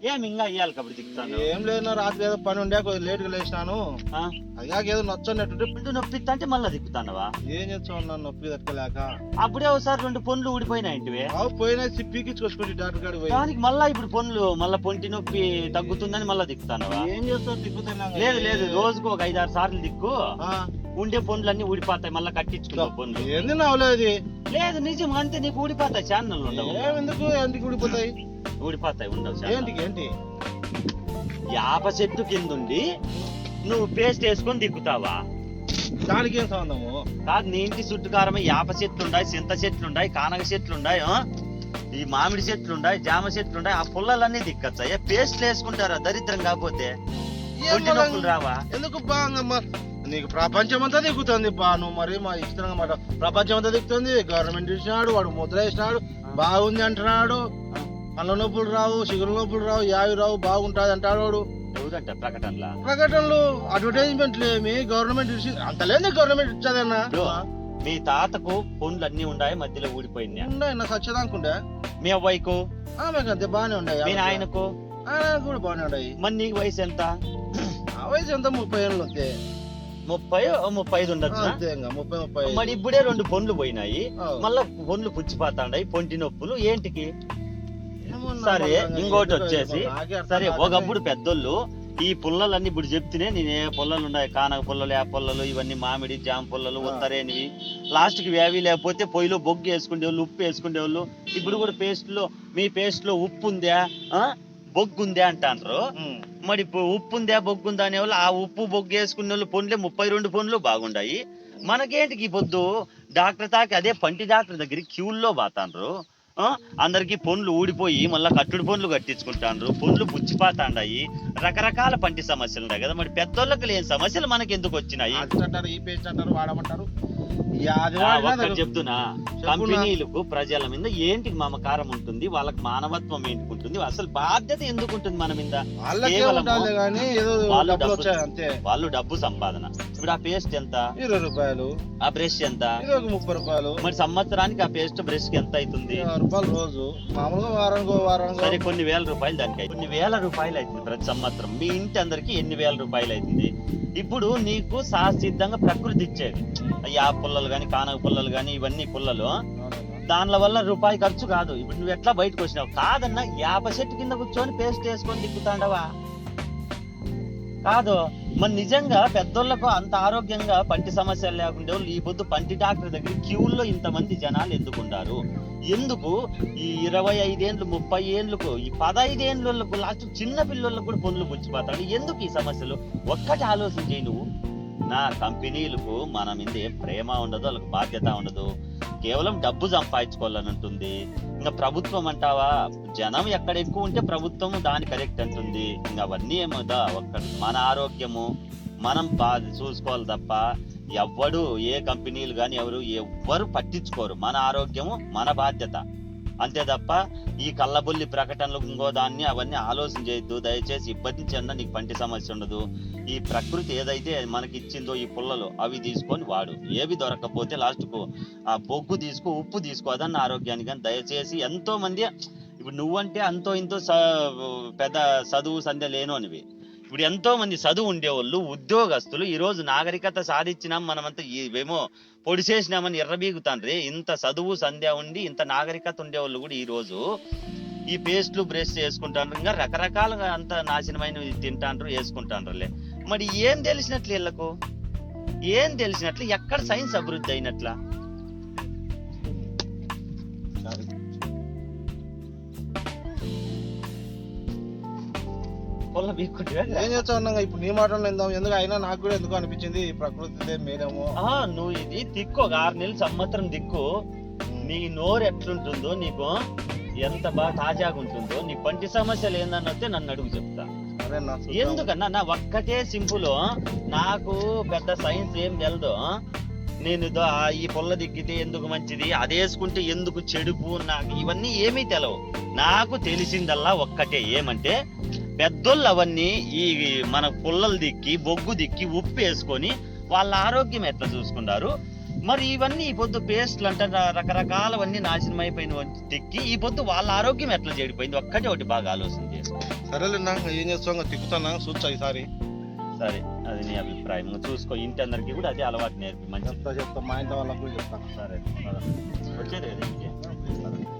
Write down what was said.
ఇంకా అయ్యాలి కాబట్టి దిక్కుతాను ఏం లేదు రాత్రి ఏదో పని ఉండే కొద్దిగా లేట్గా లేచినాను? అది కాక ఏదో నచ్చనట్టుంటే పండు నొప్పి అంటే మళ్ళీ దిక్కుతానవా ఏం చేస్తావు నొప్పి తట్టుకోలేక? అప్పుడే ఒకసారి రెండు పనులు ఊడిపోయినాయింటివి ఆవు పోయినా పీకించుకొచ్చుకోండి డాక్టర్ పోయి. దానికి మళ్ళా ఇప్పుడు పనులు మళ్ళా పొంటి నొప్పి తగ్గుతుందని మళ్ళా దిక్కుతానవా ఏం చేస్తావు? దిక్కుతున్నా లేదు లేదు రోజుకు ఒక ఐదారు సార్లు దిక్కు ఉండే పనులన్నీ ఊడిపోతాయి మళ్ళీ కట్టించుకున్న పనులు ఏంది నవ్వలేదు లేదు నిజం అంతే నీకు ఊడిపోతాయి ఛానల్ ఉండవు. ఎందుకు? ఎందుకు ఊడిపోతాయి? ఊడిపోతాయి ఉండవు. ఏంటికి ఏంటి యాప చెట్టు కింద ఉండి నువ్వు పేస్ట్ వేసుకొని దిక్కుతావా దానికి ఏం సంబంధము? కాదు నీ ఇంటి చుట్టుకారమే యాప చెట్లు ఉన్నాయి చింత చెట్లు ఉన్నాయి కానగ చెట్లు ఉన్నాయి? ఈ మామిడి చెట్లు ఉన్నాయి జామ చెట్లు ఉన్నాయి ఆ పుల్లలన్నీ దిక్కచ్చా పేస్ట్లు వేసుకుంటారా దరిద్రం కాకపోతే? రావా? ఎందుకు బాగా నీకు ప్రపంచం అంతా దిక్కుతుంది బా. నువ్వు మరి మా ఇష్టంగా మాట ప్రపంచం అంతా దిక్కుతుంది గవర్నమెంట్ ఇచ్చినాడు వాడు ముద్ర వేసినాడు బాగుంది అంటున్నాడు. పళ్ళ నొప్పులు రావు చిగురు నొప్పులు రావు యావి రావు బాగుంటది అంటాడు వాడు. ప్రకటనలా? ప్రకటనలు అడ్వర్టైజ్మెంట్లు ఏమి గవర్నమెంట్ అంత లేదు గవర్నమెంట్ ఇచ్చదన్నా? మీ తాతకు పనులు అన్ని ఉన్నాయి మధ్యలో ఊడిపోయింది ఉన్నాయి నా సచ్చదానుకుంటే మీ ఆమెకు అంతే బాగానే ఉన్నాయి మీ నాయనకు? ఆయన కూడా బాగానే ఉన్నాయి మరి నీకు వయసు ఎంత? ఆ వయసు ఎంత? ముప్పై ఏళ్ళు అంతే. ముప్పై ముప్పై ఐదు ఉండొచ్చు ముప్పై ముప్పై. మరి ఇప్పుడే రెండు పనులు పోయినాయి. మళ్ళా పనులు పుచ్చిపోతాండాయి పొంటి నొప్పులు ఏంటికి సరే ఇంకోటి వచ్చేసి సరే. ఒకప్పుడు పెద్దోళ్ళు ఈ పుల్లలన్నీ ఇప్పుడు చెప్తేనే నేను ఏ పుల్లలు ఉన్నాయి కానక పుల్లలు ఏ పుల్లలు ఇవన్నీ మామిడి జామ పుల్లలు. ఉత్తరేనివి లాస్ట్కి వేవి లేకపోతే పొయ్యిలో బొగ్గు వేసుకునే వాళ్ళు ఉప్పు వేసుకునే వాళ్ళు ఇప్పుడు కూడా పేస్ట్లో మీ పేస్ట్లో ఉప్పు ఉందా ఆ? బొగ్గు ఉందా అంటారు. మరి ఉప్పు ఉందా బొగ్గు ఉందా అనే వాళ్ళు ఆ ఉప్పు బొగ్గు వేసుకునే వాళ్ళు పనులే ముప్పై రెండు పనులు బాగుండాయి. మనకేంటికి ఈ పొద్దు? డాక్టర్ తాకి అదే పంటి డాక్టర్ దగ్గరికి క్యూల్లో బాతాండ్రు ఆ? అందరికి పనులు ఊడిపోయి మళ్ళీ కట్టుడు పనులు కట్టించుకుంటాండ్రు పనులు పుచ్చిపోతాండాయి. రకరకాల పంటి సమస్యలు ఉన్నాయి కదా. మరి పెద్దోళ్ళకి లేని సమస్యలు మనకి ఎందుకు వచ్చినాయి? అంటారు ఈ పేస్ట్ అంటారు వాడమంటారు. ఒక్కటి చెప్తున్నా. కంపెనీలకు ప్రజల మీద ఏంటికి మమకారం ఉంటుంది? వాళ్ళకి మానవత్వం ఏంటికి ఉంటుంది? అసలు బాధ్యత ఎందుకు ఉంటుంది మన మీద? వాళ్ళు డబ్బు- వాళ్ళు డబ్బు సంపాదన. ఇప్పుడు ఆ పేస్ట్ ఎంత? ఇరవై రూపాయలు. ఆ బ్రష్ ఎంత? ముప్పై రూపాయలు. మరి సంవత్సరానికి ఆ పేస్ట్ బ్రష్కి ఎంత అవుతుంది? రూపాయలు రోజు. మామూలుగా వారానికి వారానికి. సరే కొన్ని వేల రూపాయలు దానికి. కొన్ని వేల రూపాయలు అవుతుంది ప్రతి సంవత్సరం. మీ ఇంటి అందరికి ఎన్ని వేల రూపాయలు అవుతుంది ఇప్పుడు నీకు సహసిద్ధంగా ప్రకృతి ఇచ్చేది. యా పుల్లలు కానీ కానక పుల్లలు కానీ ఇవన్నీ పుల్లలు. దానిల వల్ల రూపాయి ఖర్చు కాదు. ఇప్పుడు నువ్వు ఎట్లా బయటకు వచ్చినావు? కాదన్నా యాప చెట్టు కింద కూర్చొని పేస్ట్ వేసుకొని దిక్కుతాండవా కాదు. మరి నిజంగా పెద్దోళ్ళకు అంత ఆరోగ్యంగా పంటి సమస్యలు లేకుండా ఈ పొద్దు పంటి డాక్టర్ దగ్గర క్యూల్లో ఇంతమంది జనాలు ఎందుకుండారు? ఎందుకు? ఈ ఇరవై ఐదేండ్లు ముప్పై ఏండ్లకు ఈ పదైదేండ్లకు లాస్ట్ చిన్న పిల్లలకు కూడా పనులు పుచ్చిపోతాడు ఎందుకు ఈ సమస్యలు? ఒక్కటి ఆలోచన చేయి నువ్వు. నా కంపెనీలకు మన మీద ఏం ప్రేమ ఉండదు వాళ్ళకి బాధ్యత ఉండదు. కేవలం డబ్బు సంపాదించుకోవాలని ఉంటుంది ఇంకా ప్రభుత్వం అంటావా? జనం ఎక్కడ ఎక్కువ ఉంటే ప్రభుత్వం దాని కరెక్ట్ అంటుంది. ఇంకా అవన్నీ ఏమోదా? ఒక్క మన ఆరోగ్యము మనం బా చూసుకోవాలి తప్ప ఎవ్వడు ఏ కంపెనీలు కానీ ఎవరు ఎవ్వరు పట్టించుకోరు. మన ఆరోగ్యము మన బాధ్యత. అంతే తప్ప ఈ కళ్ళబుల్లి ప్రకటనలు ఇంకో దాన్ని అవన్నీ ఆలోచన చేయొద్దు. దయచేసి ఇప్పటి నుంచి నీకు పంటి సమస్య ఉండదు. ఈ ప్రకృతి ఏదైతే మనకి ఇచ్చిందో ఈ పుల్లలు అవి తీసుకొని వాడు. ఏవి దొరకకపోతే లాస్ట్కు ఆ బొగ్గు తీసుకో ఉప్పు తీసుకో అదన్న ఆరోగ్యానికి. కానీ దయచేసి ఎంతో మంది ఇప్పుడు నువ్వంటే అంతో ఇంతో స- పెద్ద చదువు సంధ్య లేనోనివి. ఇప్పుడు ఎంతో మంది చదువు ఉండేవాళ్ళు ఉద్యోగస్తులు ఈ రోజు నాగరికత సాధించినాం మనమంతా ఇవేమో పొడి చేసినామని ఎర్రబీగుతాండ్రి. ఇంత చదువు సంధ్య ఉండి ఇంత నాగరికత ఉండేవాళ్ళు కూడా ఈరోజు ఈ పేస్ట్లు బ్రష్ చేసుకుంటాండ్రు ఇంకా రకరకాలుగా అంత నాశనమైనవి తింటాండ్రు వేసుకుంటాండ్రులే. మరి ఏం తెలిసినట్లు వీళ్ళకు? ఏం తెలిసినట్లు? ఎక్కడ సైన్స్ అభివృద్ధి అయినట్లా? పొల్ల బీక్కుంటివా? ఏం చేస్తా ఉన్నాగా ఇప్పుడు నీ మాటలు విందాం. ఎందుకు అయినా నాకు కూడా ఎందుకు అనిపించింది? ఈ ప్రకృతి మేలేమో. ఆ, నువ్వు ఇది దిక్కు. ఒక ఆరు నెలలు సంవత్సరం దిక్కు. నీ నోరు ఎట్లుంటుందో నీకు ఎంత బాగా తాజాగా ఉంటుందో నీ పంటి సమస్యలు ఏందన్నట్టే నన్ను అడుగు చెప్తా. ఎందుకన్నా? నా ఒక్కటే సింపుల్. నాకు పెద్ద సైన్స్ ఏం తెలదు. నేను ఈ పొల్ల దిక్కితే ఎందుకు మంచిది? అది వేసుకుంటే ఎందుకు చెడుపు నాకు ఇవన్నీ ఏమీ తెలవు. నాకు తెలిసిందల్లా ఒక్కటే. ఏమంటే పెద్దోళ్ళు అవన్నీ ఈ మన పుల్లలు దిక్కి బొగ్గు దిక్కి ఉప్పు వేసుకొని వాళ్ళ ఆరోగ్యం ఎట్లా చూసుకున్నారు మరి ఇవన్నీ ఈ పొద్దు పేస్ట్లు అంటే రకరకాలవన్నీ నాశనం అయిపోయిన తెక్కి ఈ పొద్దు వాళ్ళ ఆరోగ్యం ఎట్లా చెడిపోయింది? ఒక్కటే ఒకటి బాగా ఆలోచన చేసుకో. సరేలే నా ఏం చేస్తాం తిక్కుతానా చూచా ఈసారి. సరే అది నీ అభిప్రాయం. ఇంకా చూసుకో ఇంటి అందరికి కూడా అదే అలవాటు నేర్పి మంచి చెప్తా చెప్తా. మా ఇంట్లో వాళ్ళకు కూడా చెప్తా. సరే. వచ్చేది కదా ఇంటికి